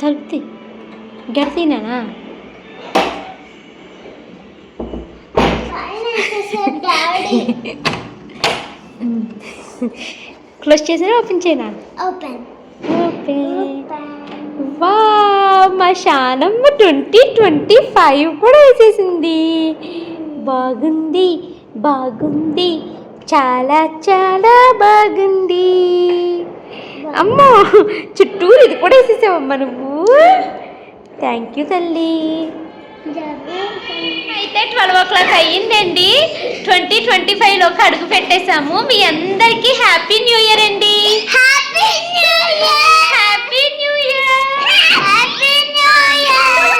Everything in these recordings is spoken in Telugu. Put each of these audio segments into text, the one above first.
తలుపుతి. గడితీనానా? క్లోజ్ చేసినా ఓపెన్ చేయనా? ఓపెన్ ఓపెన్ వా మా శానమ్మ ట్వంటీ ట్వంటీ ఫైవ్ కూడా వేసేసింది. బాగుంది బాగుంది. చాలా చాలా బాగుంది. అమ్మో చుట్టూరు ఇది కూడా వేసేసావమ్మా నువ్వు. థ్యాంక్ యూ తల్లి. అయితే ట్వెల్వ్ ఓ క్లాక్ అయ్యిందండి. ట్వంటీ ట్వంటీ ఫైవ్లోకి అడుగు పెట్టేశాము. మీ అందరికీ హ్యాపీ న్యూ ఇయర్ అండి. Happy new year happy new year happy new year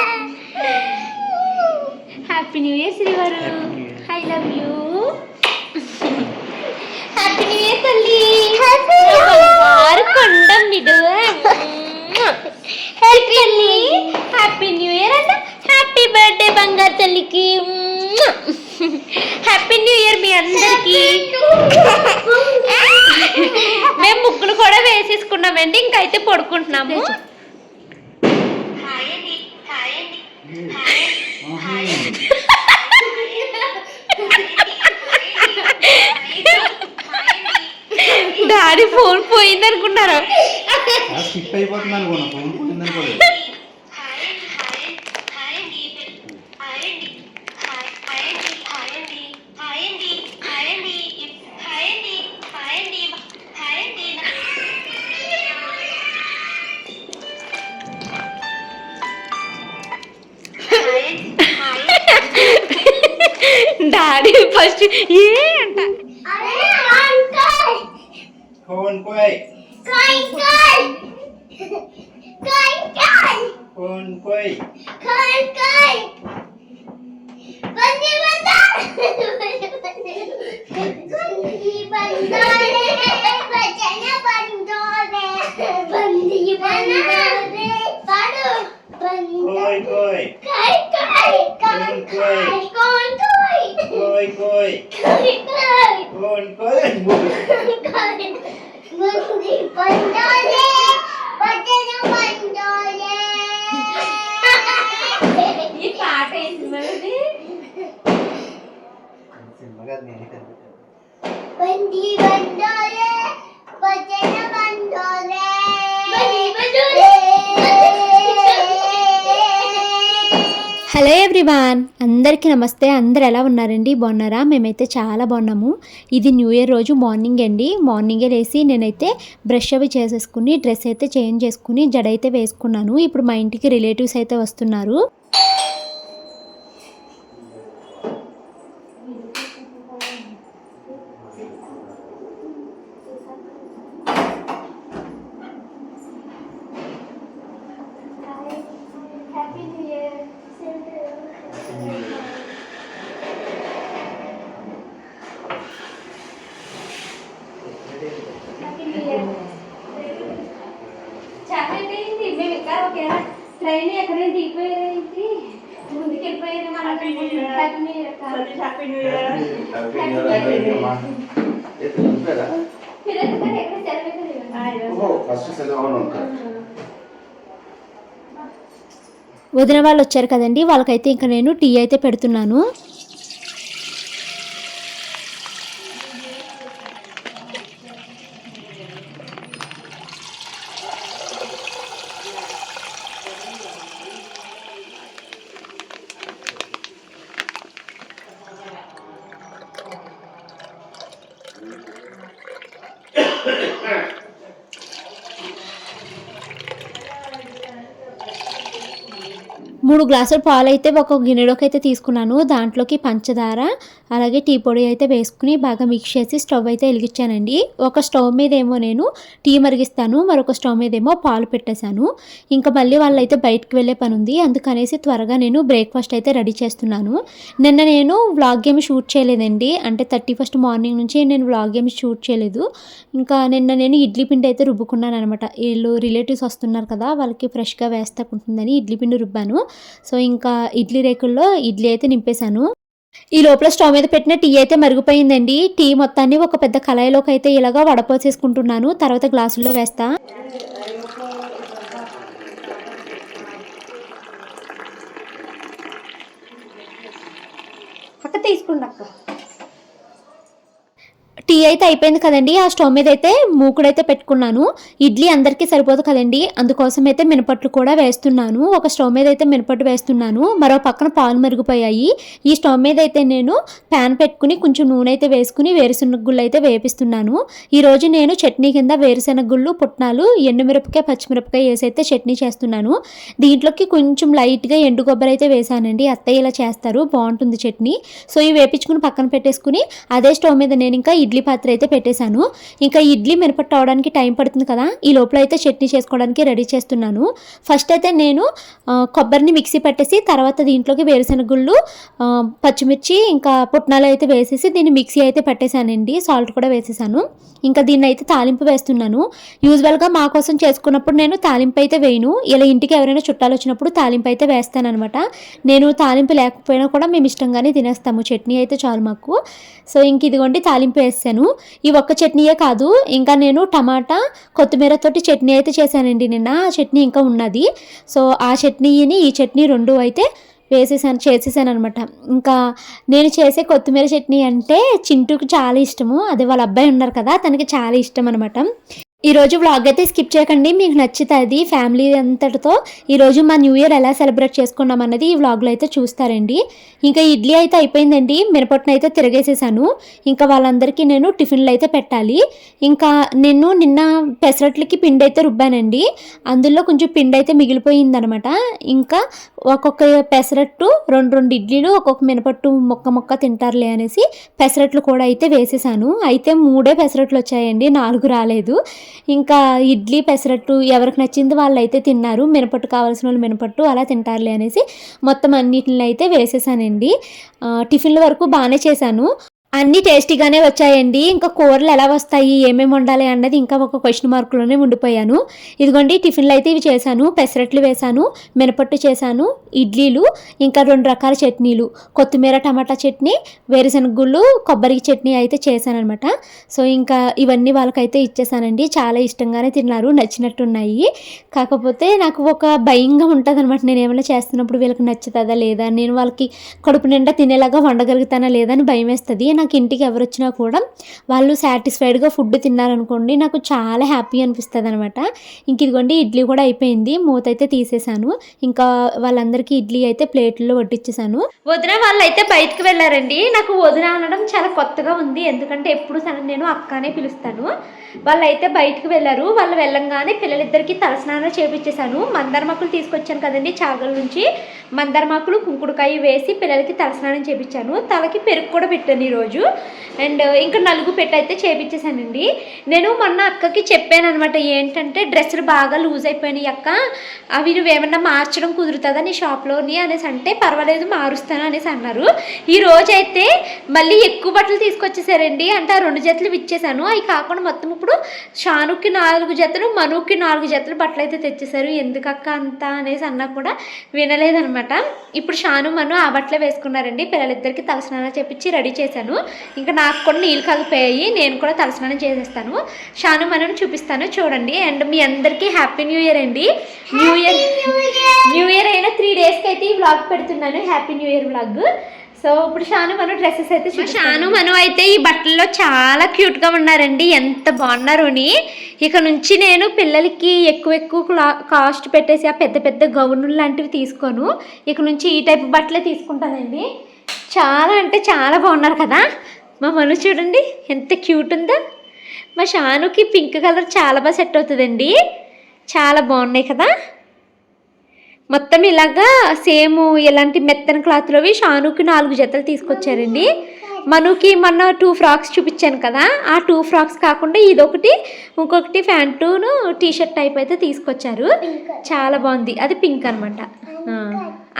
happy new year శ్రీవారు I love you happy new year తల్లి. Happy నిడు happy happy new year and happy birthday బంగారు తల్లికి హ్యాపీ న్యూ ఇయర్ మీ అందరికీ మేము ముగ్గులు కూడా వేసేసుకున్నామండి ఇంకైతే పడుకుంటున్నాము డాడీ ఫోన్ పోయింది అనుకున్నారా స్కిప్ అయిపోతుంది అనుకున్నా ఫోన్ పోయింది అనుకోలేదు. డాడీ ఫస్ట్ ఏ ఫోన్ పోయ్ కాంకల్ కాంకల్ ఫోన్ పోయ్ కాంకల్ బండి బండారే బండి బండారే భజన బండారే బండి బండారే పాడు బండి కోయ్ కోయ్ కాయ్ కాయ్ కాయ్ కాయ్ కాయ్ కోయ్ కోయ్ కాయ్ కాయ్ ఫోన్ కోయ్ బండి బండారే భజన బండారే ఈ పాట వేసింది సినిమాగా నేనే బండి బండారే భజన బండారే. బండి బండారే. హలో ఎవ్రీవాన్ అందరికీ నమస్తే. అందరు ఎలా ఉన్నారండి? బాగున్నారా? మేమైతే చాలా బాగున్నాము. ఇది న్యూ ఇయర్ రోజు మార్నింగ్ అండి. మార్నింగే లేసి నేనైతే బ్రష్ అవి చేసేసుకుని డ్రెస్ అయితే చేంజ్ చేసుకుని జడ అయితే వేసుకున్నాను. ఇప్పుడు మా ఇంటికి రిలేటివ్స్ అయితే వస్తున్నారు హ్యాపీ న్యూ ఇయర్ ఇంకా ఒకేలా ట్రైన్ ఎక్కడైనా దిగిపోయారేంటి ముందుకు వెళ్ళిపోయారు హ్యాపీ న్యూ ఇయర్ ఫస్ట్ సెలవు వదిన వాళ్ళు వచ్చారు కదండి వాళ్ళకైతే ఇంకా నేను టీ అయితే పెడుతున్నాను. మూడు గ్లాసులు పాలు అయితే ఒక గిన్నెలోకి అయితే తీసుకున్నాను. దాంట్లోకి పంచదార అలాగే టీ పొడి అయితే వేసుకుని బాగా మిక్స్ చేసి స్టవ్ అయితే వెలిగించానండి. ఒక స్టవ్ మీద ఏమో నేను టీ మరిగిస్తాను మరొక స్టవ్ మీద ఏమో పాలు పెట్టేశాను. ఇంకా మళ్ళీ వాళ్ళైతే బయటకు వెళ్ళే పని ఉంది అందుకనేసి త్వరగా నేను బ్రేక్ఫాస్ట్ అయితే రెడీ చేస్తున్నాను. నిన్న నేను వ్లాగ్ గేమ్ షూట్ చేయలేదండి. అంటే థర్టీ ఫస్ట్ మార్నింగ్ నుంచి నేను వ్లాగ్ గేమ్ షూట్ చేయలేదు. ఇంకా నిన్న నేను ఇడ్లీ పిండి అయితే రుబ్బుకున్నాను అనమాట వీళ్ళు రిలేటివ్స్ వస్తున్నారు కదా వాళ్ళకి ఫ్రెష్గా వేస్తాకుంటుందని ఇడ్లీ పిండి రుబ్బాను. సో ఇంకా ఇడ్లీ రేకుల్లో ఇడ్లీ అయితే నింపేశాను. ఈ లోపల స్టవ్ మీద పెట్టిన టీ అయితే మరిగిపోయిందండి. టీ మొత్తాన్ని ఒక పెద్ద కళాయిలోకి అయితే ఇలాగా వడపోసేసుకుంటున్నాను. తర్వాత గ్లాసుల్లో వేస్తా. అక్క టీ అయితే అయిపోయింది కదండి. ఆ స్టవ్ మీద అయితే మూకుడైతే పెట్టుకున్నాను. ఇడ్లీ అందరికీ సరిపోదు కదండి. అందుకోసం అయితే మినపట్లు కూడా వేస్తున్నాను. ఒక స్టవ్ మీద అయితే మినపట్టు వేస్తున్నాను. మరో పక్కన పాలు మరిగిపోయాయి. ఈ స్టవ్ మీద అయితే నేను ప్యాన్ పెట్టుకుని కొంచెం నూనె అయితే వేసుకుని వేరుశనగ గుళ్ళు అయితే వేపిస్తున్నాను. ఈరోజు నేను చట్నీ కింద వేరుశనగ గుళ్ళు పుట్నాలు ఎండుమిరపకాయ పచ్చిమిరపకాయ వేసి అయితే చట్నీ చేస్తున్నాను. దీంట్లోకి కొంచెం లైట్గా ఎండు కొబ్బరి అయితే వేసానండి అత్తయ్య ఇలా చేస్తారు. బాగుంటుంది చట్నీ. సో ఇవి వేపించుకుని పక్కన పెట్టేసుకుని అదే స్టవ్ మీద నేను ఇంకా ఇడ్లీ పాత్ర అయితే పెట్టేశాను. ఇంకా ఇడ్లీ మిరపట్టు అవడానికి టైం పడుతుంది కదా ఈ లోపల అయితే చట్నీ చేసుకోవడానికి రెడీ చేస్తున్నాను. ఫస్ట్ అయితే నేను కొబ్బరిని మిక్సీ పట్టేసి తర్వాత దీంట్లోకి వేరుశనగుళ్ళు పచ్చిమిర్చి ఇంకా పుట్నాలు అయితే వేసేసి దీన్ని మిక్సీ అయితే పెట్టేశానండి. సాల్ట్ కూడా వేసేసాను. ఇంకా దీన్ని అయితే తాలింపు వేస్తున్నాను. యూజువల్గా మా కోసం చేసుకున్నప్పుడు నేను తాలింపు అయితే వేయను. ఇలా ఇంటికి ఎవరైనా చుట్టాలు వచ్చినప్పుడు తాలింపు అయితే వేస్తానమాట నేను తాలింపు లేకపోయినా కూడా మేము ఇష్టంగానే తినేస్తాము. చట్నీ అయితే చాలు మాకు. సో ఇంక ఇదిగోండి తాలింపు వేస్తాను ఈ ఒక్క చట్నీయే కాదు ఇంకా నేను టమాటా కొత్తిమీరతోటి చట్నీ అయితే చేశానండి నిన్న. ఆ చట్నీ ఇంకా ఉన్నది. సో ఆ చట్నీని ఈ చట్నీ రెండు అయితే వేసేసాను చేసేసాను అనమాట ఇంకా నేను చేసే కొత్తిమీర చట్నీ అంటే చింటూకి చాలా ఇష్టము. అదే వాళ్ళ అబ్బాయి ఉన్నారు కదా తనకి చాలా ఇష్టం అనమాట ఈరోజు వ్లాగ్ అయితే స్కిప్ చేయకండి. మీకు నచ్చుతుంది ఫ్యామిలీ అంతటితో. ఈరోజు మా న్యూ ఇయర్ ఎలా సెలబ్రేట్ చేసుకున్నాం అన్నది ఈ వ్లాగ్లో అయితే చూస్తారండి. ఇంకా ఇడ్లీ అయితే అయిపోయిందండి. మినపట్టును అయితే తిరగేసేసాను. ఇంకా వాళ్ళందరికీ నేను టిఫిన్లు అయితే పెట్టాలి. ఇంకా నేను నిన్న పెసరట్లకి పిండి అయితే రుబ్బానండి. అందులో కొంచెం పిండి అయితే మిగిలిపోయిందనమాట. ఇంకా ఒక్కొక్క పెసరట్టు రెండు రెండు ఇడ్లీలు ఒక్కొక్క మినపట్టు మొక్క మొక్క తింటారులే అనేసి పెసరట్లు కూడా అయితే వేసేసాను. అయితే మూడే పెసరట్లు వచ్చాయండి. నాలుగు రాలేదు. ఇంకా ఇడ్లీ పెసరట్టు ఎవరికి నచ్చింది వాళ్ళు అయితే తిన్నారు. మినపట్టు కావాల్సిన వాళ్ళు మినపట్టు అలా తింటారులే అనేసి మొత్తం అన్నిటిని అయితే వేసేసానండి. టిఫిన్ల వరకు బాగానే చేశాను. అన్నీ టేస్టీగానే వచ్చాయండి. ఇంకా కూరలు ఎలా వస్తాయి? ఏమేమి వండాలి? అన్నది ఇంకా ఒక క్వశ్చన్ మార్కులోనే ఉండిపోయాను. ఇదిగోండి టిఫిన్లు అయితే ఇవి చేశాను. పెసరట్లు వేశాను మినపట్టు చేశాను ఇడ్లీలు ఇంకా రెండు రకాల చట్నీలు. కొత్తిమీర టమాటా చట్నీ వేరుశనగ గుళ్ళు కొబ్బరి చట్నీ అయితే చేశానమాట సో ఇంకా ఇవన్నీ వాళ్ళకైతే ఇచ్చేసానండి. చాలా ఇష్టంగానే తిన్నారు నచ్చినట్టున్నాయి. కాకపోతే నాకు ఒక భయంగా ఉంటుంది అనమాట నేను ఏమైనా చేస్తున్నప్పుడు వీళ్ళకి నచ్చుతుందా లేదా? నేను వాళ్ళకి కడుపు నిండా తినేలాగా వండగలుగుతానా లేదా అని భయం వేస్తుంది. నాకు ఇంటికి ఎవరు వచ్చినా కూడా వాళ్ళు సాటిస్ఫైడ్గా ఫుడ్ తిన్నారనుకోండి నాకు చాలా హ్యాపీ అనిపిస్తుంది అనమాట ఇంక ఇదిగోండి ఇడ్లీ కూడా అయిపోయింది. మూత అయితే తీసేసాను. ఇంకా వాళ్ళందరికీ ఇడ్లీ అయితే ప్లేట్లో వడ్డిచ్చేసాను. వదిన వాళ్ళు అయితే బయటకు వెళ్ళారండి. నాకు వదిన అనడం చాలా కొత్తగా ఉంది. ఎందుకంటే ఎప్పుడు తనని నేను అక్కనే పిలుస్తాను. వాళ్ళు అయితే బయటకు వెళ్ళారు. వాళ్ళు వెళ్ళంగానే పిల్లలిద్దరికి తలస్నానం చేపించేశాను మందరమాకులు తీసుకొచ్చాను కదండి చాగల నుంచి. మందరమాకులు కుంకుడుకాయ వేసి పిల్లలకి తలస్నానం చేపించాను తలకి పెరుగు కూడా పెట్టాను ఈరోజు. అండ్ uh, ఇంకా నలుగు పెట్టి అయితే చేపించేశానండి నేను మొన్న అక్కకి చెప్పాను అనమాట ఏంటంటే డ్రెస్సులు బాగా లూజ్ అయిపోయినాయి అక్క. అవి నువ్వేమన్నా మార్చడం కుదురుతుందా నీ షాప్లోని అనేసి అంటే పర్వాలేదు మారుస్తాను అనేసి అన్నారు. ఈ రోజైతే అయితే మళ్ళీ ఎక్కువ బట్టలు తీసుకొచ్చేసారండి. అంటే ఆ రెండు జతలు ఇచ్చేసాను. అవి కాకుండా మొత్తం ఇప్పుడు షానుకి నాలుగు జతలు మనుకి నాలుగు జతలు బట్టలు అయితే తెచ్చేసారు ఎందుకక్క అంత అనేసి అన్నా కూడా వినలేదనమాట ఇప్పుడు షాను మను ఆ బట్టలే వేసుకున్నారండి. పిల్లలిద్దరికి తలసనాలు చేపించి రెడీ చేశాను. ఇంకా నాకు కూడా నీళ్ళు కాగిపోయాయి నేను కూడా తలస్నానం చేసేస్తాను. షాను మనను చూపిస్తాను చూడండి. అండ్ మీ అందరికీ హ్యాపీ న్యూ ఇయర్ అండి. New year new year! అయిన త్రీ డేస్కి అయితే ఈ వ్లాగ్ పెడుతున్నాను. Happy new year vlog. So ఇప్పుడు షాను మను డ్రెస్సెస్ అయితే. షాను మను అయితే ఈ బట్టల్లో చాలా క్యూట్గా ఉన్నారండి. ఎంత బాగున్నారు అని. ఇక నుంచి నేను పిల్లలకి ఎక్కువ ఎక్కువ కాస్ట్ పెట్టేసి ఆ పెద్ద పెద్ద గౌన్లు లాంటివి తీసుకోను. ఇక నుంచి ఈ టైప్ బట్టలే తీసుకుంటానండి. చాలా అంటే చాలా బాగున్నారు కదా. మా మను చూడండి ఎంత క్యూట్ ఉందో. మా షానుకి పింక్ కలర్ చాలా బాగా సెట్ అవుతుందండి. చాలా బాగున్నాయి కదా. మొత్తం ఇలాగా సేమ్ ఇలాంటి మెత్తని క్లాత్లోవి షానుకి నాలుగు జతలు తీసుకొచ్చారండి. మనుకి మొన్న టూ ఫ్రాక్స్ చూపించాను కదా. ఆ టూ ఫ్రాక్స్ కాకుండా ఇదొకటి ఇంకొకటి ప్యాంటును టీ షర్ట్ టైప్ అయితే తీసుకొచ్చారు. చాలా బాగుంది. అది పింక్ అనమాట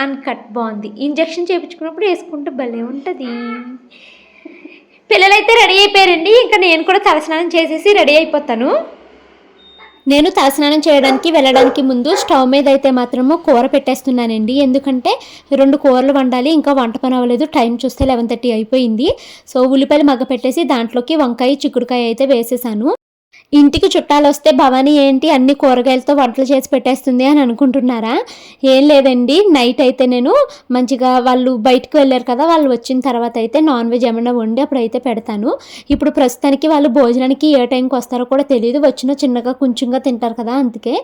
అన్కట్ బాగుంది. ఇంజెక్షన్ చేయించుకున్నప్పుడు వేసుకుంటే భలే ఉంటుంది. పిల్లలైతే రెడీ అయిపోయారండి. ఇంకా నేను కూడా తలస్నానం చేసేసి రెడీ అయిపోతాను. నేను తలస్నానం చేయడానికి వెళ్ళడానికి ముందు స్టవ్ మీద అయితే మాత్రము కూర పెట్టేస్తున్నానండి. ఎందుకంటే రెండు కూరలు వండాలి ఇంకా వంట పని అవ్వలేదు. టైం చూస్తే లెవెన్ థర్టీ అయిపోయింది. సో ఉల్లిపాయలు మగ్గ పెట్టేసి దాంట్లోకి వంకాయ చిక్కుడుకాయ అయితే వేసేసాను. ఇంటికి చుట్టాలు వస్తే భవానీ ఏంటి? అన్ని కూరగాయలతో వంటలు చేసి పెట్టేస్తుంది అని అనుకుంటున్నారా? ఏం లేదండి. నైట్ అయితే నేను మంచిగా వాళ్ళు బయటకు వెళ్ళారు కదా వాళ్ళు వచ్చిన తర్వాత అయితే నాన్ వెజ్ ఏమైనా వండి అప్పుడైతే పెడతాను. ఇప్పుడు ప్రస్తుతానికి వాళ్ళు భోజనానికి ఏ టైంకి వస్తారో కూడా తెలియదు వచ్చిన చిన్నగా కొంచెంగా తింటారు కదా అందుకే.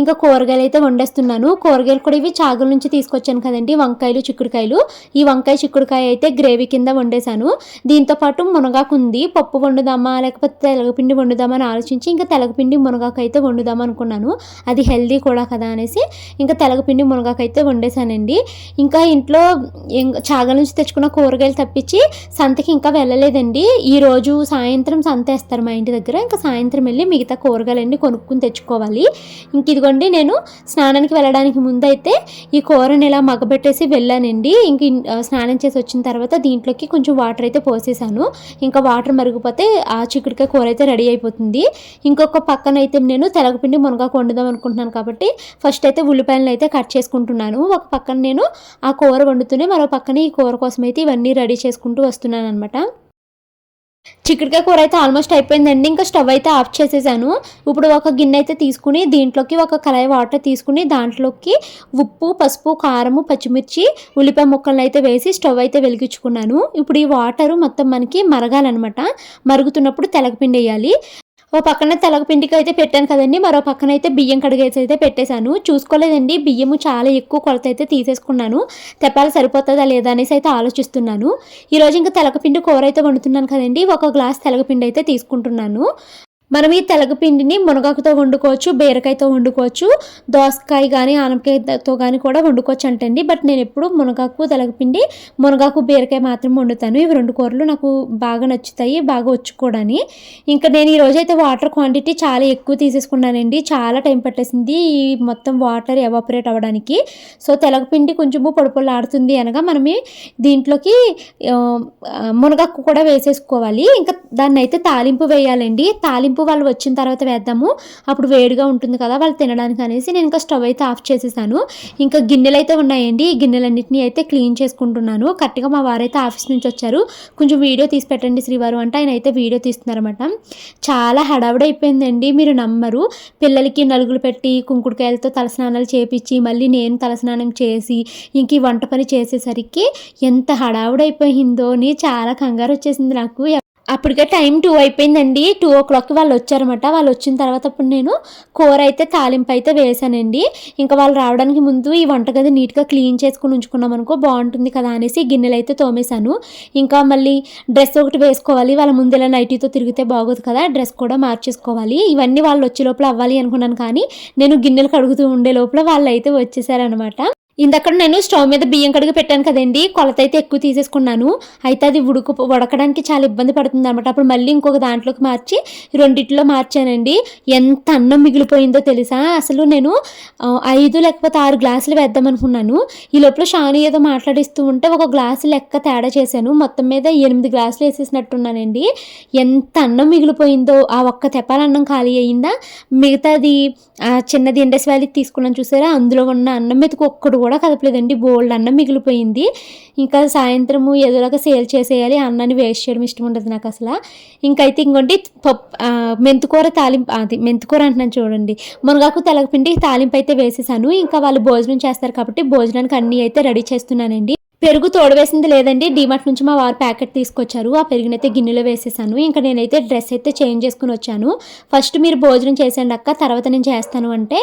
ఇంకా కూరగాయలు అయితే వండేస్తున్నాను. కూరగాయలు కూడా ఇవి చాగుల నుంచి తీసుకొచ్చాను కదండి వంకాయలు చిక్కుడుకాయలు. ఈ వంకాయ చిక్కుడుకాయ అయితే గ్రేవీ కింద వండేశాను. దీంతో పాటు మునగాకు ఉంది పప్పు వండుదామా లేకపోతే తెలగపిండి వండుదామా అని ఆలోచించి ఇంకా తెలగపిండి మునగాకు అయితే వండుదాం అనుకున్నాను. అది హెల్దీ కూడా కదా అనేసి ఇంకా తెలగపిండి మునగాకు అయితే వండేశానండి. ఇంకా ఇంట్లో చాగల నుంచి తెచ్చుకున్న కూరగాయలు తప్పించి సంతకి ఇంకా వెళ్ళలేదండి. ఈ రోజు సాయంత్రం సంత వేస్తారు మా ఇంటి దగ్గర. ఇంకా సాయంత్రం వెళ్ళి మిగతా కూరగాయలన్నీ కొనుక్కుని తెచ్చుకోవాలి. ఇంక ఇదిగోండి నేను స్నానానికి వెళ్ళడానికి ముందైతే ఈ కూరని ఇలా మగబెట్టేసి వెళ్ళానండి. ఇంక స్నానం చేసి వచ్చిన తర్వాత దీంట్లోకి కొంచెం వాటర్ అయితే పోసేసాను ఇంకా వాటర్ మరిగిపోతే ఆ చిక్కుడుకాయ కూర అయితే రెడీ అయిపోతుంది. ఇంకొక పక్కన అయితే నేను తెలగపిండి మునగాకు వండుదాం అనుకుంటున్నాను కాబట్టి ఫస్ట్ అయితే ఉల్లిపాయలను అయితే కట్ చేసుకుంటున్నాను. ఒక పక్కన నేను ఆ కూర వండుతూనే మరో పక్కన ఈ కూర కోసం అయితే ఇవన్నీ రెడీ చేసుకుంటూ వస్తున్నాను అనమాట చిక్కుడుకాయ కూర అయితే ఆల్మోస్ట్ అయిపోయిందండి. ఇంకా స్టవ్ అయితే ఆఫ్ చేసేసాను. ఇప్పుడు ఒక గిన్నె అయితే తీసుకుని దీంట్లోకి ఒక కళాయి వాటర్ తీసుకుని దాంట్లోకి ఉప్పు పసుపు కారము పచ్చిమిర్చి ఉల్లిపాయ ముక్కలను అయితే వేసి స్టవ్ అయితే వెలిగించుకున్నాను. ఇప్పుడు ఈ వాటర్ మొత్తం మనకి మరగాలన్నమాట. మరుగుతున్నప్పుడు తెలగపిండి వేయాలి. ఓ పక్కన తెలగపిండికి అయితే పెట్టాను కదండి మరో పక్కన అయితే బియ్యం కడిగేసి అయితే పెట్టేశాను. చూసుకోలేదండి బియ్యము చాలా ఎక్కువ కొలత అయితే తీసేసుకున్నాను. తెప్పాలి సరిపోతుందా లేదా అనేసి అయితే ఆలోచిస్తున్నాను. ఈరోజు ఇంకా తెలగపిండి కూర అయితే వండుతున్నాను కదండి ఒక గ్లాస్ తెలగపిండి అయితే తీసుకుంటున్నాను. మనం ఈ తెలగపిండిని మునగాకుతో వండుకోవచ్చు బీరకాయతో వండుకోవచ్చు దోసకాయ కానీ ఆనపకాయతో కానీ కూడా వండుకోవచ్చు అంటండి బట్ నేను ఎప్పుడు మునగాకు తెలగపిండి మునగాకు బీరకాయ మాత్రం వండుతాను. ఇవి రెండు కూరలు నాకు బాగా నచ్చుతాయి బాగా వచ్చుకోవడానికి ఇంకా నేను ఈరోజు అయితే వాటర్ క్వాంటిటీ చాలా ఎక్కువ తీసేసుకున్నానండి. చాలా టైం పట్టేసింది ఈ మొత్తం వాటర్ ఎవాపరేట్ అవ్వడానికి. సో తెలగపిండి కొంచెము పొడి ఆడుతుంది అనగా మనమే దీంట్లోకి మునగాకు కూడా వేసేసుకోవాలి. ఇంకా దాన్ని అయితే తాలింపు వేయాలండి. తాలింపు వాళ్ళు వచ్చిన తర్వాత వేద్దాము. అప్పుడు వేడిగా ఉంటుంది కదా వాళ్ళు తినడానికి అనేసి నేను ఇంకా స్టవ్ అయితే ఆఫ్ చేసేసాను. ఇంకా గిన్నెలు అయితే ఉన్నాయండి. ఈ గిన్నెలన్నింటినీ అయితే క్లీన్ చేసుకుంటున్నాను. కరెక్ట్గా మా వారైతే ఆఫీస్ నుంచి వచ్చారు. కొంచెం వీడియో తీసి పెట్టండి శ్రీవారు అంటే ఆయన అయితే వీడియో తీస్తున్నారన్నమాట. చాలా హడావుడైపోయిందండి మీరు నమ్మరు. పిల్లలకి నలుగులు పెట్టి కుంకుడుకాయలతో తలస్నానాలు చేపించి మళ్ళీ నేను తలస్నానం చేసి ఇంక ఈ వంట పని చేసేసరికి ఎంత హడావుడైపోయిందో అని చాలా కంగారు వచ్చేసింది నాకు. అప్పటికే టైం టూ అయిపోయిందండి. టూ ఓ క్లాక్కి వాళ్ళు వచ్చారనమాట వాళ్ళు వచ్చిన తర్వాత అప్పుడు నేను కూర అయితే తాలింపు అయితే వేసానండి. ఇంకా వాళ్ళు రావడానికి ముందు ఈ వంటగది నీట్గా క్లీన్ చేసుకుని ఉంచుకున్నాం అనుకో బాగుంటుంది కదా అనేసి గిన్నెలు అయితే తోమేశాను. ఇంకా మళ్ళీ డ్రెస్ ఒకటి వేసుకోవాలి. వాళ్ళ ముందు ఇలా నైటీతో తిరిగితే బాగోదు కదా. డ్రెస్ కూడా మార్చేసుకోవాలి. ఇవన్నీ వాళ్ళు వచ్చే లోపల అవ్వాలి అనుకున్నాను కానీ నేను గిన్నెలు కడుగుతూ ఉండే లోపల వాళ్ళు అయితే వచ్చేసారనమాట ఇందక్కడ నేను స్టవ్ మీద బియ్యం కడిగి పెట్టాను కదండి. కొలత అయితే ఎక్కువ తీసేసుకున్నాను. అయితే అది ఉడుకు ఉడకడానికి చాలా ఇబ్బంది పడుతుంది అనమాట అప్పుడు మళ్ళీ ఇంకొక దాంట్లోకి మార్చి రెండిట్లో మార్చానండి. ఎంత అన్నం మిగిలిపోయిందో తెలుసా? అసలు నేను ఐదు లేకపోతే ఆరు గ్లాసులు వేద్దాం అనుకున్నాను. ఈ లోపల షాని ఏదో మాట్లాడిస్తూ ఉంటే ఒక గ్లాసు లెక్క తేడా చేశాను. మొత్తం మీద ఎనిమిది గ్లాసులు వేసేసినట్టున్నానండి. ఎంత అన్నం మిగిలిపోయిందో ఆ ఒక్క తెప్పాల అన్నం ఖాళీ అయ్యిందా? మిగతాది చిన్నది ఇండస్ వ్యాలీకి తీసుకున్నాను చూసారా? అందులో ఉన్న అన్నం మీదకి ఒక్కడు కూడా కదపలేదండి. బోల్డ్ అన్నం మిగిలిపోయింది. ఇంకా సాయంత్రము ఏదోలాగా సేల్ చేసేయాలి. అన్నాన్ని వేస్ట్ చేయడం ఇష్టం ఉండదు నాకు అసలు. ఇంకైతే ఇంకోటి పప్పు మెంతుకూర మెంతికూర తాలింపు అది మెంతికూర అంటున్నాను చూడండి. మునగాకు తెలగపిండి తాలింపు అయితే వేసేసాను. ఇంకా వాళ్ళు భోజనం చేస్తారు కాబట్టి భోజనానికి అన్నీ అయితే రెడీ చేస్తున్నానండి. పెరుగు తోడవేసింది లేదండి. డిమార్ట్ నుంచి మా వారు ప్యాకెట్ తీసుకొచ్చారు. ఆ పెరుగునైతే గిన్నెలో వేసేసాను. ఇంకా నేనైతే డ్రెస్ అయితే చేంజ్ చేసుకుని వచ్చాను. ఫస్ట్ మీరు భోజనం చేసేయండి అక్క తర్వాత నేను చేస్తాను అంటే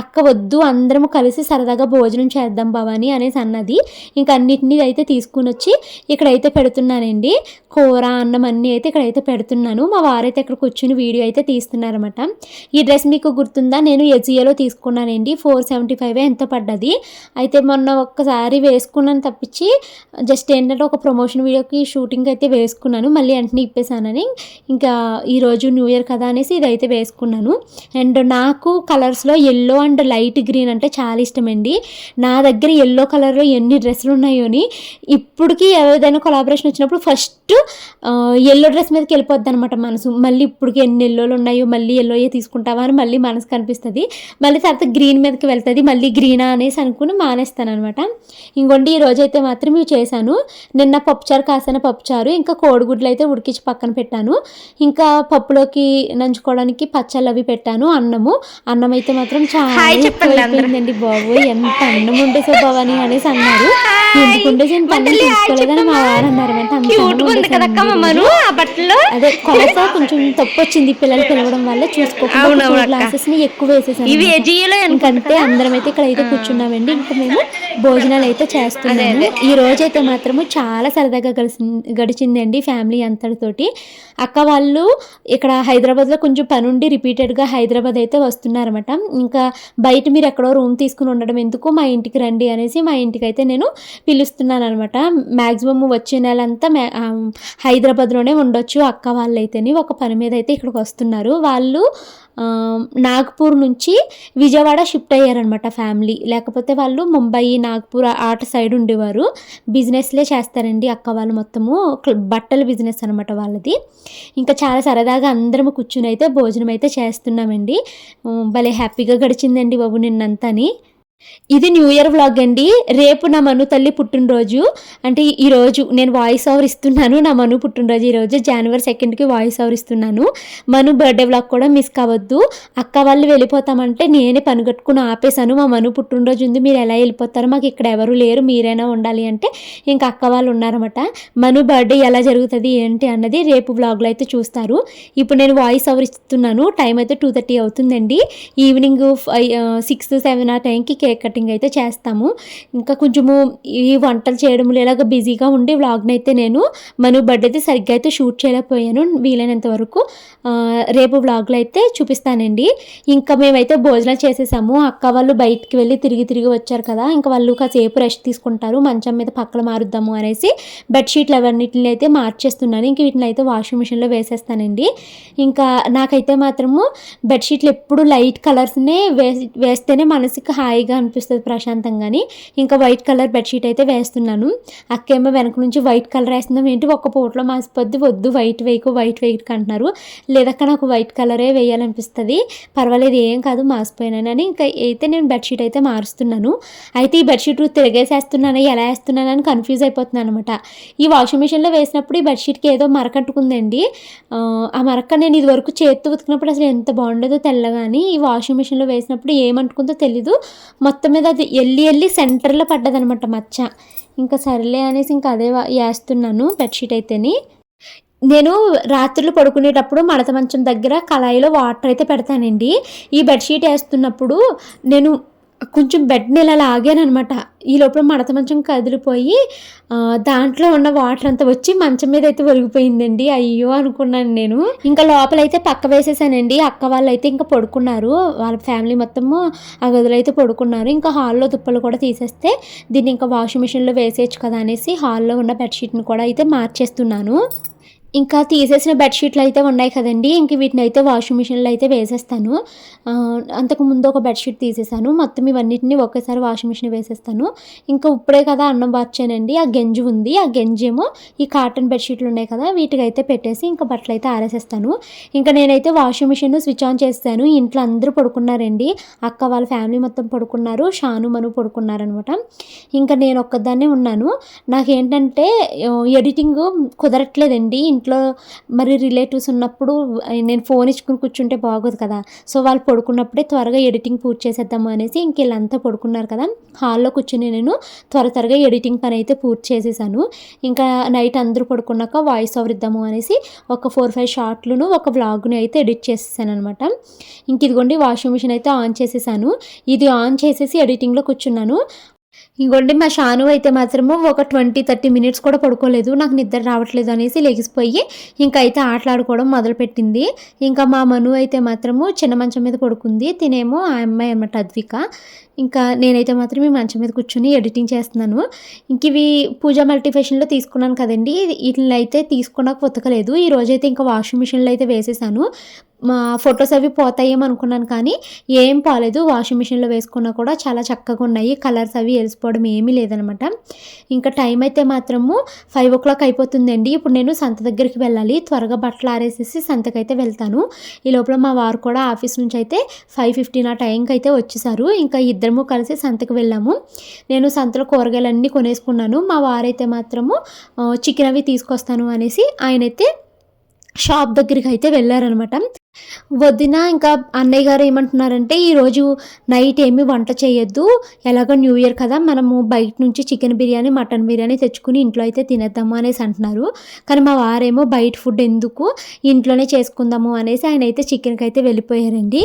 అక్క వద్దు అందరం కలిసి సరదాగా భోజనం చేద్దాం భవాని అనేసి అన్నది. ఇంకా అన్నిటినీ అయితే తీసుకుని వచ్చి ఇక్కడైతే పెడుతున్నానండి. కూర అన్నం అన్నీ అయితే ఇక్కడైతే పెడుతున్నాను. మా వారైతే ఇక్కడ కూర్చుని వీడియో అయితే తీస్తున్నారన్నమాట. ఈ డ్రెస్ మీకు గుర్తుందా? నేను ఎజియోలో తీసుకున్నానండి. ఫోర్ సెవెంటీ ఫైవ్ ఎంత పడ్డది. అయితే మొన్న ఒక్కసారి వేసుకున్నాను తప్పించి జస్ట్ ఏంటంటే ఒక ప్రమోషన్ వీడియోకి షూటింగ్ అయితే వేసుకున్నాను. మళ్ళీ వెంటనే ఇప్పేసానని ఇంకా ఈరోజు న్యూ ఇయర్ కదా అనేసి ఇదైతే వేసుకున్నాను. అండ్ నాకు కలర్స్లో ఎల్లో అండ్ లైట్ గ్రీన్ అంటే చాలా ఇష్టమండి. నా దగ్గర ఎల్లో కలర్లో ఎన్ని డ్రెస్సులు ఉన్నాయో అని. ఇప్పటికీ ఏదైనా కొలాబరేషన్ వచ్చినప్పుడు ఫస్ట్ ఎల్లో డ్రెస్ మీదకి వెళ్ళిపోద్ది అనమాట మనసు. మళ్ళీ ఇప్పటికి ఎన్ని ఎల్లోలు ఉన్నాయో మళ్ళీ ఎల్లోయే తీసుకుంటావా అని మళ్ళీ మనసు కనిపిస్తుంది. మళ్ళీ తర్వాత గ్రీన్ మీదకి వెళ్తుంది. మళ్ళీ గ్రీనా అనేసి అనుకుని మానేస్తాను అనమాట ఇంకోండి ఈ అయితే మాత్రం ఇవి చేశాను. నిన్న పప్పుచారు కాసిన పప్పుచారు ఇంకా కోడిగుడ్లు అయితే ఉడికించి పక్కన పెట్టాను. ఇంకా పప్పులోకి నంచుకోవడానికి పచ్చళ్ళు అవి పెట్టాను అన్నము. అన్నం అయితే మాత్రం చాలా. ఎక్కువైపోయిందండి బాబు. ఎంత అన్నం ఉండేసో భవాని అనేసి అన్నారు. ఎందుకు ఉండేసి హాయ్ తీసుకోలేదని మా వారు అన్నారు. అంటే అంత అదే కొలత కొంచెం తప్పు వచ్చింది పిల్లలు పిలవడం వల్ల చూసుకోకుండా. గ్లాసెస్ని ఎక్కువ వేసేసాను ఇవి ఇంకంతే అందరం అయితే ఇక్కడ అయితే కూర్చున్నామండి. ఇంకా మేము భోజనాలు అయితే చేస్తున్నాము. ఈ రోజు అయితే మాత్రము చాలా సరదాగా గడిచి గడిచిందండి ఫ్యామిలీ అంతటితోటి. అక్క వాళ్ళు ఇక్కడ హైదరాబాద్లో కొంచెం పని ఉండి రిపీటెడ్గా హైదరాబాద్ అయితే వస్తున్నారన్నమాట. ఇంకా బయట మీరు ఎక్కడో రూమ్ తీసుకుని ఉండడం ఎందుకు మా ఇంటికి రండి అనేసి మా ఇంటికి అయితే నేను పిలుస్తున్నాను అనమాట మ్యాక్సిమం వచ్చే నెల అంతా హైదరాబాద్లోనే ఉండొచ్చు అక్క వాళ్ళు అయితేని ఒక పని మీద అయితే ఇక్కడికి వస్తున్నారు. వాళ్ళు నాగ్పూర్ నుంచి విజయవాడ షిఫ్ట్ అయ్యారనమాట ఫ్యామిలీ. లేకపోతే వాళ్ళు ముంబై నాగ్పూర్ ఆట సైడ్ ఉండేవారు. బిజినెస్లే చేస్తారండి అక్క వాళ్ళు మొత్తము. బట్టల బిజినెస్ అనమాట వాళ్ళది. ఇంకా చాలా సరదాగా అందరం కూర్చుని అయితే భోజనం అయితే చేస్తున్నామండి. భలే హ్యాపీగా గడిచిందండి బాబు నిన్నంతని. ఇది న్యూ ఇయర్ వ్లాగ్ అండి. రేపు నా మను తల్లి పుట్టినరోజు. అంటే ఈరోజు నేను వాయిస్ ఓవర్ ఇస్తున్నాను. నా మను పుట్టినరోజు ఈరోజు జనవరి సెకండ్కి వాయిస్ ఓవర్ ఇస్తున్నాను. మను బర్త్డే వ్లాగ్ కూడా మిస్ కావద్దు. అక్క వాళ్ళు వెళ్ళిపోతామంటే నేనే పనిగట్టుకుని ఆపేశాను. మా మను పుట్టినరోజు ఉంది. మీరు ఎలా వెళ్ళిపోతారో మాకు ఇక్కడ ఎవరు లేరు. మీరైనా ఉండాలి అంటే ఇంకా అక్క వాళ్ళు ఉన్నారన్నమాట. మను బర్త్డే ఎలా జరుగుతుంది ఏంటి అన్నది రేపు వ్లాగ్లో అయితే చూస్తారు. ఇప్పుడు నేను వాయిస్ ఓవర్ ఇస్తున్నాను. టైం అయితే టూ థర్టీ అవుతుందండి. ఈవినింగ్ సిక్స్ సెవెన్ ఆ టైంకి కేక్ కటింగ్ అయితే చేస్తాము. ఇంకా కొంచెము ఈ వంటలు చేయడంలో ఇలాగ బిజీగా ఉండి వ్లాగ్ని అయితే నేను మన బర్త్డే అయితే సరిగ్గా అయితే షూట్ చేయలేకపోయాను. వీలైనంత వరకు రేపు వ్లాగ్లో అయితే చూపిస్తానండి. ఇంకా మేమైతే భోజనాలు చేసేసాము. అక్క వాళ్ళు బయటికి వెళ్ళి తిరిగి తిరిగి వచ్చారు కదా ఇంకా వాళ్ళు కాసేపు రెస్ట్ తీసుకుంటారు. మంచం మీద పక్కన మారుద్దాము అనేసి బెడ్షీట్లు అవన్నిటిని అయితే మార్చేస్తున్నాను. ఇంక వీటిని అయితే వాషింగ్ మిషన్లో వేసేస్తానండి. ఇంకా నాకైతే మాత్రము బెడ్షీట్లు ఎప్పుడు లైట్ కలర్స్నే వేస్తేనే మనసుకి హాయిగా అనిపిస్తుంది ప్రశాంతంగాని. ఇంకా వైట్ కలర్ బెడ్షీట్ అయితే వేస్తున్నాను. అక్కేమో వెనక నుంచి వైట్ కలర్ వేస్తున్నాం. ఏంటి ఒక్క పూటలో మాసిపోద్ది వద్దు వైట్ వేయకు వైట్ వేయకు అంటున్నారు. లేదక్క నాకు వైట్ కలరే వేయాలనిపిస్తుంది. పర్వాలేదు ఏం కాదు మాసిపోయినానని ఇంకా అయితే నేను బెడ్షీట్ అయితే మారుస్తున్నాను. అయితే ఈ బెడ్షీట్ తిరగేసేస్తున్నాను ఎలా వేస్తున్నాను అని కన్ఫ్యూజ్ అయిపోతున్నాను అనమాట ఈ వాషింగ్ మిషన్లో వేసినప్పుడు ఈ బెడ్షీట్కి ఏదో మరకట్టుకుందండి. ఆ, ఆ మరక నేను ఇది వరకు చేత్తో ఉతికినప్పుడు అసలు ఎంత బాగుండేదో తెల్లగాని ఈ వాషింగ్ మిషన్లో వేసినప్పుడు ఏమంటుకుందో తెలీదు. మొత్తం మీద అది ఎల్లి ఎల్లి సెంటర్లో పడ్డదనమాట మచ్చ. ఇంకా సరేలే అనేసి ఇంకా అదే వేస్తున్నాను బెడ్షీట్ అయితేని. నేను రాత్రులు పడుకునేటప్పుడు మడత మంచం దగ్గర కళాయిలో వాటర్ అయితే పెడతానండి. ఈ బెడ్షీట్ వేస్తున్నప్పుడు నేను కొంచెం బెడ్ని ఇలా లాగాను ఈ లోపల మడత మంచం కదిలిపోయి దాంట్లో ఉన్న వాటర్ అంతా వచ్చి మంచం మీద అయితే ఒరిగిపోయిందండి. అయ్యో అనుకున్నాను నేను. ఇంకా లోపలైతే పక్క వేసేసానండి. అక్క వాళ్ళు అయితే ఇంకా పడుకున్నారు. వాళ్ళ ఫ్యామిలీ మొత్తము ఆ గదిలో అయితే పడుకున్నారు. ఇంకా హాల్లో దుప్పలు కూడా తీసేస్తే దీన్ని ఇంకా వాషింగ్ మిషన్లో వేసేయచ్చు కదా అనేసి హాల్లో ఉన్న బెడ్షీట్ని కూడా అయితే మార్చేస్తున్నాను. ఇంకా తీసేసిన బెడ్షీట్లు అయితే ఉన్నాయి కదండి. ఇంక వీటిని అయితే వాషింగ్ మిషన్లో అయితే వేసేస్తాను. అంతకు ముందు ఒక బెడ్షీట్ తీసేసాను. మొత్తం ఇవన్నిటిని ఒకేసారి వాషింగ్ మిషన్ వేసేస్తాను. ఇంకా ఇప్పుడే కదా అన్నం బార్చానండి ఆ గెంజి ఉంది. ఆ గెంజి ఏమో ఈ కాటన్ బెడ్షీట్లు ఉన్నాయి కదా వీటికి అయితే పెట్టేసి ఇంకా బట్టలు అయితే ఆరేసేస్తాను. ఇంకా నేనైతే వాషింగ్ మిషన్ స్విచ్ ఆన్ చేస్తాను ఇంట్లో అందరూ పడుకున్నారండి. అక్క వాళ్ళ ఫ్యామిలీ మొత్తం పడుకున్నారు. షాను మను పడుకున్నారనమాట. ఇంకా నేను ఒక్కదాన్నే ఉన్నాను. నాకేంటంటే ఎడిటింగ్ కుదరట్లేదండి. ఇంట్లో మరి రిలేటివ్స్ ఉన్నప్పుడు నేను ఫోన్ ఇచ్చుకుని కూర్చుంటే బాగోదు కదా. సో వాళ్ళు పడుకున్నప్పుడే త్వరగా ఎడిటింగ్ పూర్తి చేసేద్దాము అనేసి ఇంక వీళ్ళంతా పడుకున్నారు కదా. హాల్లో కూర్చుని నేను త్వర త్వరగా ఎడిటింగ్ పని అయితే పూర్తి చేసేసాను. ఇంకా నైట్ అందరూ పడుకున్నాక వాయిస్ ఓవర్ ఇద్దాము అనేసి ఒక ఫోర్ ఫైవ్ షార్ట్లను ఒక వ్లాగ్ని అయితే ఎడిట్ చేసేసాను అనమాట ఇంక ఇదిగోండి వాషింగ్ మిషన్ అయితే ఆన్ చేసేసాను. ఇది ఆన్ చేసేసి ఎడిటింగ్లో కూర్చున్నాను. ఇంకోటి మా షాను అయితే మాత్రము ఒక ట్వంటీ థర్టీ మినిట్స్ కూడా పడుకోలేదు నాకు నిద్ర రావట్లేదు అనేసి లెగిసిపోయి ఇంకా అయితే ఆటలాడుకోవడం మొదలుపెట్టింది. ఇంకా మా మను అయితే మాత్రము చిన్న మంచం మీద పడుకుంది తినేమో ఆ అమ్మాయి అన్నమాట అద్విక. ఇంకా నేనైతే మాత్రం ఈ మంచం మీద కూర్చొని ఎడిటింగ్ చేస్తున్నాను. ఇంక ఇవి పూజా మల్టీఫేషన్లో తీసుకున్నాను కదండి వీటిని అయితే తీసుకున్నాక ఉతకలేదు. ఈ రోజైతే ఇంకా వాషింగ్ మిషన్లో అయితే వేసేసాను. ఫొటోస్ అవి పోతాయేమో అనుకున్నాను కానీ ఏం పోలేదు. వాషింగ్ మిషన్లో వేసుకున్నా కూడా చాలా చక్కగా ఉన్నాయి. కలర్స్ అవి వెలిసిపోవడం ఏమీ లేదనమాట. ఇంకా టైం అయితే మాత్రము ఫైవ్ ఓ క్లాక్ అయిపోతుందండి. ఇప్పుడు నేను సంత దగ్గరికి వెళ్ళాలి. త్వరగా బట్టలు ఆరేసేసి సంతకైతే వెళ్తాను. ఈ లోపల మా వారు కూడా ఆఫీస్ నుంచి అయితే ఫైవ్ ఫిఫ్టీన్ ఆ టైంకి అయితే వచ్చేసారు. ఇంకా ఇద్దరము కలిసి సంతకు వెళ్ళాము. నేను సంతలో కూరగాయలన్నీ కొనేసుకున్నాను. మా వారైతే మాత్రము చికెన్ అవి తీసుకొస్తాను అనేసి ఆయనైతే షాప్ దగ్గరికి అయితే వెళ్ళారనమాట. వద్దిన ఇంకా అన్నయ్య గారు ఏమంటున్నారంటే ఈరోజు నైట్ ఏమి వంట చేయొద్దు. ఎలాగో న్యూ ఇయర్ కదా మనము బయట నుంచి చికెన్ బిర్యానీ మటన్ బిర్యానీ తెచ్చుకుని ఇంట్లో అయితే తినేద్దాము అనేసి అంటున్నారు. కానీ మా వారేమో బయట ఫుడ్ ఎందుకు ఇంట్లోనే చేసుకుందాము అనేసి ఆయన అయితే చికెన్కి అయితే వెళ్ళిపోయారండి.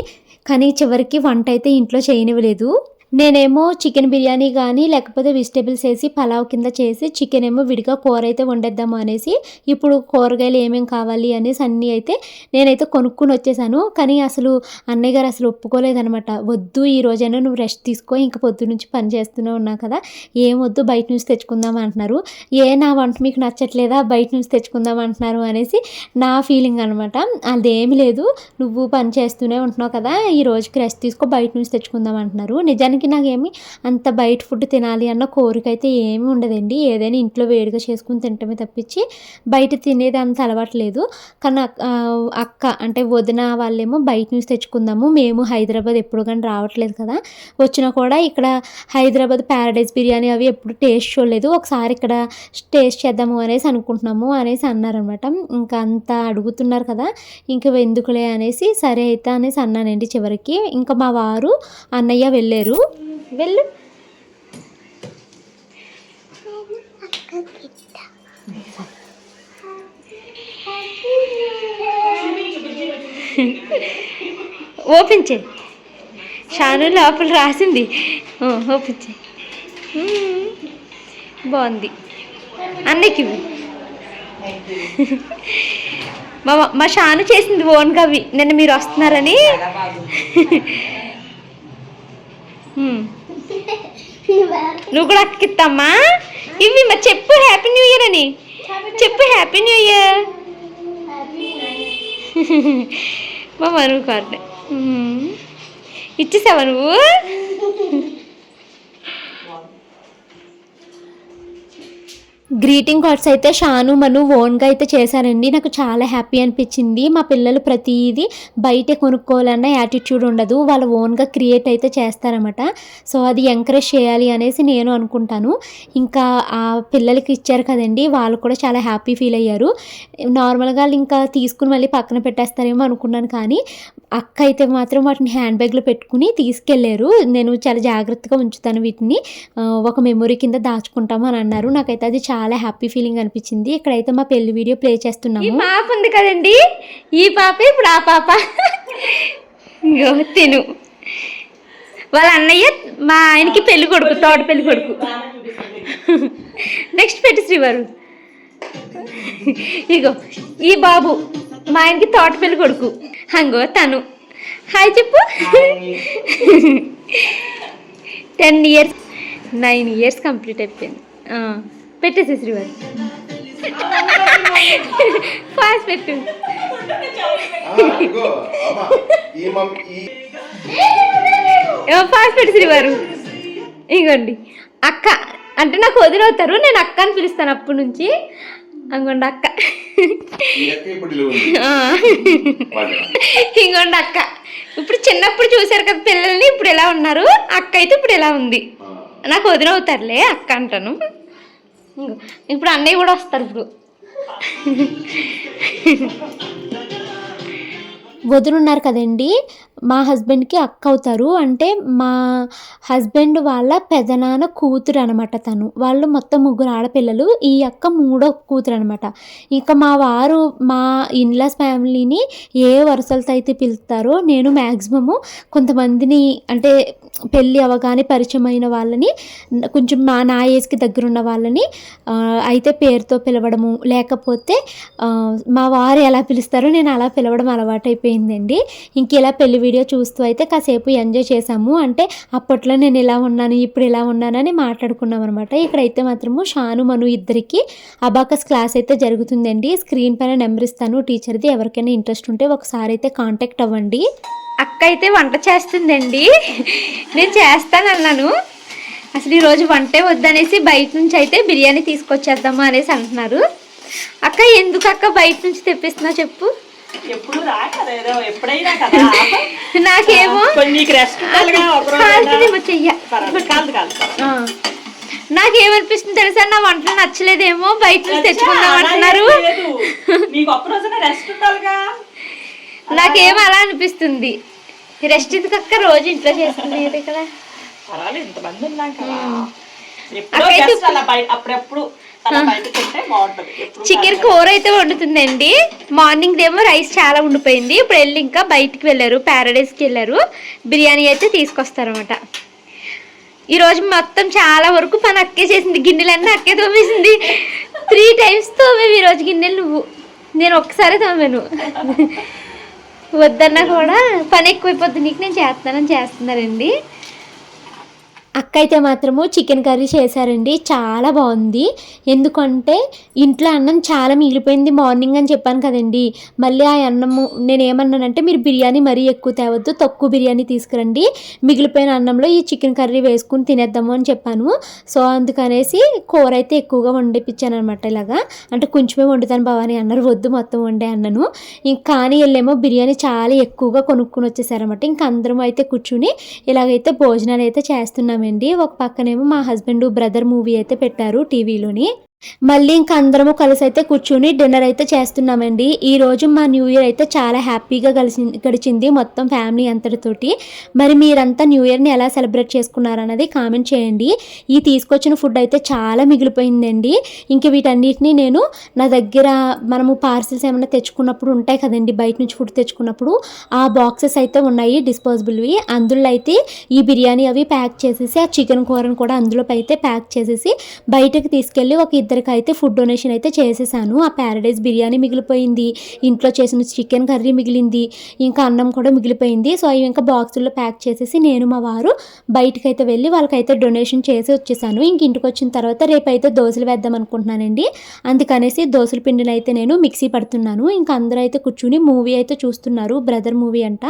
కానీ చివరికి వంట అయితే ఇంట్లో చేయనివ్వలేదు. నేనేమో చికెన్ బిర్యానీ కానీ లేకపోతే వెజిటేబుల్స్ వేసి పలావ్ కింద చేసి చికెన్ ఏమో విడిగా కూర అయితే వండేద్దాము అనేసి ఇప్పుడు కూరగాయలు ఏమేమి కావాలి అనేసి అన్నీ అయితే నేనైతే కొనుక్కుని వచ్చేసాను. కానీ అసలు అన్నయ్య గారు అసలు ఒప్పుకోలేదనమాట వద్దు ఈ రోజైనా నువ్వు రెస్ట్ తీసుకో ఇంకా పొద్దు నుంచి పని చేస్తూనే ఉన్నావు కదా ఏం వద్దు బయట నుంచి తెచ్చుకుందాం అంటున్నారు. ఏ నా వంట మీకు నచ్చట్లేదా? బయట నుంచి తెచ్చుకుందాం అంటున్నారు అనేసి నా ఫీలింగ్ అనమాట అదేమి లేదు నువ్వు పని చేస్తూనే ఉంటున్నావు కదా ఈ రోజుకి రెస్ట్ తీసుకో బయట నుంచి తెచ్చుకుందాం అంటున్నారు. నిజానికి నాకేమి అంత బయట ఫుడ్ తినాలి అన్న కోరిక అయితే ఏమీ ఉండదండి. ఏదైనా ఇంట్లో వేడిగా చేసుకుని తింటమే తప్పించి బయట తినేది అంత అలవాటు లేదు. కానీ అక్క అంటే వదిన వాళ్ళేమో బయట నుంచి తెచ్చుకుందాము మేము హైదరాబాద్ ఎప్పుడు కానీ రావట్లేదు కదా. వచ్చినా కూడా ఇక్కడ హైదరాబాద్ ప్యారడైజ్ బిర్యానీ అవి ఎప్పుడు టేస్ట్ చూడలేదు ఒకసారి ఇక్కడ టేస్ట్ చేద్దాము అనేసి అనుకుంటున్నాము అనేసి అన్నారనమాట. ఇంకా అంత అడుగుతున్నారు కదా ఇంకా ఎందుకులే అనేసి సరే అయితే అనేసి అన్నానండి చివరికి. ఇంకా మా వారు అన్నయ్య వెళ్ళారు. వెళ్ళు. ఓపెన్ చేయి. షాను లోపల రాసింది. ఓపెన్ చేయి. బాగుంది. అన్నకి మా మా షాను చేసింది ఓన్గా అవి. నిన్న మీరు వస్తున్నారని. నువ్వు కూడా అక్కకిస్తామ్మా ఇవి మరి చెప్పు హ్యాపీ న్యూ ఇయర్ అని. చెప్పు హ్యాపీ న్యూ ఇయర్ మా మనువు కార్డు. ఇచ్చేసావా నువ్వు? గ్రీటింగ్ కార్డ్స్ అయితే షాను మను ఓన్గా అయితే చేశారండి. నాకు చాలా హ్యాపీ అనిపించింది. మా పిల్లలు ప్రతిదీ బయట కొనుక్కోవాలన్న యాటిట్యూడ్ ఉండదు. వాళ్ళు ఓన్గా క్రియేట్ అయితే చేస్తారన్నమాట. సో అది ఎంకరేజ్ చేయాలి అనేసి నేను అనుకుంటాను. ఇంకా ఆ పిల్లలకి ఇచ్చారు కదండి వాళ్ళు కూడా చాలా హ్యాపీ ఫీల్ అయ్యారు. నార్మల్గా వాళ్ళు ఇంకా తీసుకుని మళ్ళీ పక్కన పెట్టేస్తారేమో అనుకున్నాను కానీ అక్క అయితే మాత్రం వాటిని హ్యాండ్ బ్యాగ్లో పెట్టుకుని తీసుకెళ్ళారు. నేను చాలా జాగ్రత్తగా ఉంచుతాను వీటిని. ఒక మెమొరీ కింద దాచుకుంటాము అని అన్నారు. నాకైతే అది చాలా చాలా హ్యాపీ ఫీలింగ్ అనిపించింది. ఇక్కడైతే మా పెళ్ళి వీడియో ప్లే చేస్తున్నాము. పాప ఉంది కదండి. ఈ పాప ఇప్పుడు ఆ పాప. తిను. వాళ్ళ అన్నయ్య మా ఆయనకి పెళ్ళి కొడుకు తోట పెళ్ళి కొడుకు. నెక్స్ట్ పెట్టి శ్రీవారు. ఇగో ఈ బాబు మా ఆయనకి తోట పెళ్ళి కొడుకు. హంగో తను. హాయ్ చెప్పు. Ten years nine years complete అయిపోయింది. పెట్టేసి శ్రీవారు. ఫాస్ట్ పెట్టు. ఫాస్ట్ పెట్టు శ్రీవారు. ఇగోండి. అక్క అంటే నాకు వదిలవుతారు నేను అక్క అని పిలుస్తాను అప్పటి నుంచి. అంగోండి అక్క. ఈ అక్క ఇప్పుడు. ఇంకోండి అక్క. చిన్నప్పుడు చూశారు కదా పిల్లల్ని ఇప్పుడు ఎలా ఉన్నారు? అక్క అయితే ఇప్పుడు ఎలా ఉంది. నాకు వదిలవుతారులే అక్క అంటాను. ఇప్పుడు అన్నయ్య కూడా వస్తారు ఇప్పుడు. వదులున్నారు కదండి. మా హస్బెండ్కి అక్క అవుతారు. అంటే మా హస్బెండ్ వాళ్ళ పెదనాన్న కూతురు అనమాట తను. వాళ్ళు మొత్తం ముగ్గురు ఆడపిల్లలు. ఈ అక్క మూడో కూతురు అనమాట ఇంకా మా వారు మా ఇన్లాస్ ఫ్యామిలీని ఏ వరుసలతో అయితే పిలుస్తారో నేను మ్యాక్సిమము కొంతమందిని అంటే పెళ్ళి అవగానే పరిచయమైన వాళ్ళని కొంచెం మా నా ఏజ్కి దగ్గరున్న వాళ్ళని అయితే పేరుతో పిలవడము లేకపోతే మా వారు ఎలా పిలుస్తారో నేను అలా పిలవడం అలవాటైపోయిందండి. ఇంక ఇలా పెళ్ళి వీడియో చూస్తూ అయితే కాసేపు ఎంజాయ్ చేసాము అంటే అప్పట్లో నేను ఇలా ఉన్నాను ఇప్పుడు ఇలా ఉన్నానని మాట్లాడుకున్నాం అనమాట ఇక్కడైతే మాత్రము షాను మను ఇద్దరికి అబాకస్ క్లాస్ అయితే జరుగుతుందండి. స్క్రీన్ పైన నెంబర్ ఇస్తాను టీచర్ది ఎవరికైనా ఇంట్రెస్ట్ ఉంటే ఒకసారి అయితే కాంటాక్ట్ అవ్వండి. అక్క అయితే వంట చేస్తుందండి. నేను చేస్తానన్నాను. అసలు ఈరోజు వంటే వద్దనేసి బయట నుంచి అయితే బిర్యానీ తీసుకొచ్చేద్దామా అనేసి అంటున్నారు. అక్క ఎందుకు అక్క బయట నుంచి తెప్పిస్తున్నావు చెప్పు. నాకేమో. నాకేమనిపిస్తుంది తెలుసా? నా వంటలు నచ్చలేదేమో బయట నుంచి తెచ్చుకుందాం అంటున్నారు నాకేమో అలా అనిపిస్తుంది. రెస్ట్ కక్క రోజు ఇంట్లో చేసుకునేది ఇక్కడ. పర్వాలేదు ఇంతమంది ఉన్నాం కదా. అప్పుడప్పుడు చికెన్ కూర అయితే వండుతుందండి. మార్నింగ్ ఏమో రైస్ చాలా ఉండిపోయింది. ఇప్పుడు వెళ్ళి ఇంకా బయటికి వెళ్ళారు. ప్యారడైస్కి వెళ్ళారు. బిర్యానీ అయితే తీసుకొస్తారన్నమాట. ఈరోజు మొత్తం చాలా వరకు పని అక్కే చేసింది. గిన్నెలన్నీ అక్కే తోమేసింది. త్రీ టైమ్స్ తోమేవి ఈరోజు గిన్నెలు నువ్వు. నేను ఒక్కసారి తోమాను. వద్దన్నా కూడా పని ఎక్కువైపోద్ది. నీకు నేను చేస్తానని చేస్తున్నారండి అక్క అయితే మాత్రము చికెన్ కర్రీ చేశారండి. చాలా బాగుంది. ఎందుకంటే ఇంట్లో అన్నం చాలా మిగిలిపోయింది. మార్నింగ్ అని చెప్పాను కదండి. మళ్ళీ ఆ అన్నము నేను ఏమన్నానంటే మీరు బిర్యానీ మరీ ఎక్కువ తేవద్దు. తక్కువ బిర్యానీ తీసుకురండి. మిగిలిపోయిన అన్నంలో ఈ చికెన్ కర్రీ వేసుకుని తినేద్దాము అని చెప్పాను. సో అందుకనేసి కూర అయితే ఎక్కువగా వండిపించాను అనమాట ఇలాగా. అంటే కొంచెమే వండుతాను భవాని అన్నారు. వద్దు మొత్తం వండే అన్నను. ఇంక కానీ వెళ్ళేమో బిర్యానీ చాలా ఎక్కువగా కొనుక్కొని వచ్చేసారనమాట ఇంకా అందరం అయితే కూర్చుని ఇలాగైతే భోజనాలు అయితే చేస్తున్నామండి ఒక పక్కనేమో మా హస్బెండ్ బ్రదర్ మూవీ అయితే పెట్టారు టీవీలోని. మళ్ళీ ఇంకా అందరము కలిసి అయితే కూర్చుని డిన్నర్ అయితే చేస్తున్నామండి. ఈ రోజు మా న్యూ ఇయర్ అయితే చాలా హ్యాపీగా కలిసి గడిచింది మొత్తం ఫ్యామిలీ అంతటితోటి. మరి మీరంతా న్యూ ఇయర్ని ఎలా సెలబ్రేట్ చేసుకున్నారన్నది కామెంట్ చేయండి. ఈ తీసుకొచ్చిన ఫుడ్ అయితే చాలా మిగిలిపోయిందండి. ఇంక వీటన్నిటిని నేను నా దగ్గర మనము పార్సిల్స్ ఏమైనా తెచ్చుకున్నప్పుడు ఉంటాయి కదండి బయట నుంచి ఫుడ్ తెచ్చుకున్నప్పుడు ఆ బాక్సెస్ అయితే ఉన్నాయి డిస్పోజబుల్వి అందులో అయితే ఈ బిర్యానీ అవి ప్యాక్ చేసేసి ఆ చికెన్ కూరను కూడా అందులో అయితే ప్యాక్ చేసేసి బయటకు తీసుకెళ్ళి ఒక ఇద్దరికైతే ఫుడ్ డొనేషన్ అయితే చేసేసాను. ఆ ప్యారడైజ్ బిర్యానీ మిగిలిపోయింది. ఇంట్లో చేసిన చికెన్ కర్రీ మిగిలింది. ఇంకా అన్నం కూడా మిగిలిపోయింది. సో అవి ఇంకా బాక్సుల్లో ప్యాక్ చేసేసి నేను మా వారు బయటకైతే అయితే వెళ్ళి వాళ్ళకైతే డొనేషన్ చేసి వచ్చేసాను. ఇంక ఇంటికి వచ్చిన తర్వాత రేపు అయితే దోశలు వేద్దాం అనుకుంటున్నానండి. అందుకనేసి దోశల పిండిని అయితే నేను మిక్సీ పడుతున్నాను. ఇంకా అందరూ అయితే కూర్చుని మూవీ అయితే చూస్తున్నారు. బ్రదర్ మూవీ అంట.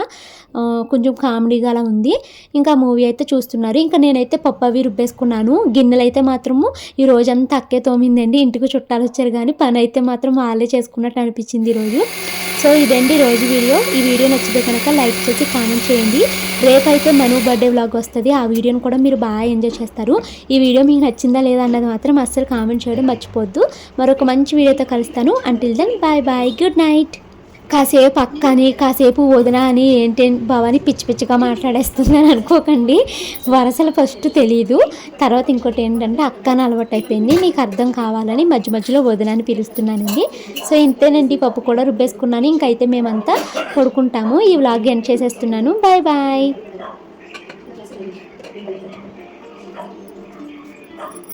కొంచెం కామెడీగా అలా ఉంది. ఇంకా మూవీ అయితే చూస్తున్నారు. ఇంకా నేనైతే పప్పు అవి రుబ్బేసుకున్నాను. గిన్నెలు అయితే మాత్రము ఈ రోజంతా అక్కే అయిపోయిందండి ఇంటికి చుట్టాలు వచ్చారు కానీ పని అయితే మాత్రం వాళ్ళే చేసుకున్నట్టు అనిపించింది ఈరోజు. సో ఇదండి రోజు వీడియో. ఈ వీడియో నచ్చితే కనుక లైక్ చేసి కామెంట్ చేయండి. రేపైతే మను బర్త్డే వ్లాగ్ వస్తుంది. ఆ వీడియోని కూడా మీరు బాగా ఎంజాయ్ చేస్తారు. ఈ వీడియో మీకు నచ్చిందా లేదా అన్నది మాత్రం అస్సలు కామెంట్ చేయడం మర్చిపోద్దు మరొక మంచి వీడియోతో కలుస్తాను. Until then bye bye good night కాసేపు అక్క అని కాసేపు వదిన అని ఏంటి భవాని పిచ్చి పిచ్చిగా మాట్లాడేస్తుందని అనుకోకండి. వరసలు ఫస్ట్ తెలియదు తర్వాత ఇంకోటి ఏంటంటే అక్క అని అలవాటు అయిపోయింది. మీకు అర్థం కావాలని మధ్య మధ్యలో వదిన అని పిలుస్తున్నానండి. సో ఇంతేనండి. పప్పు కూడా రుబ్బేసుకున్నాను. ఇంకైతే మేమంతా పడుకుంటాము. ఈ వ్లాగ్ ఎండ్ చేసేస్తున్నాను. Bye bye.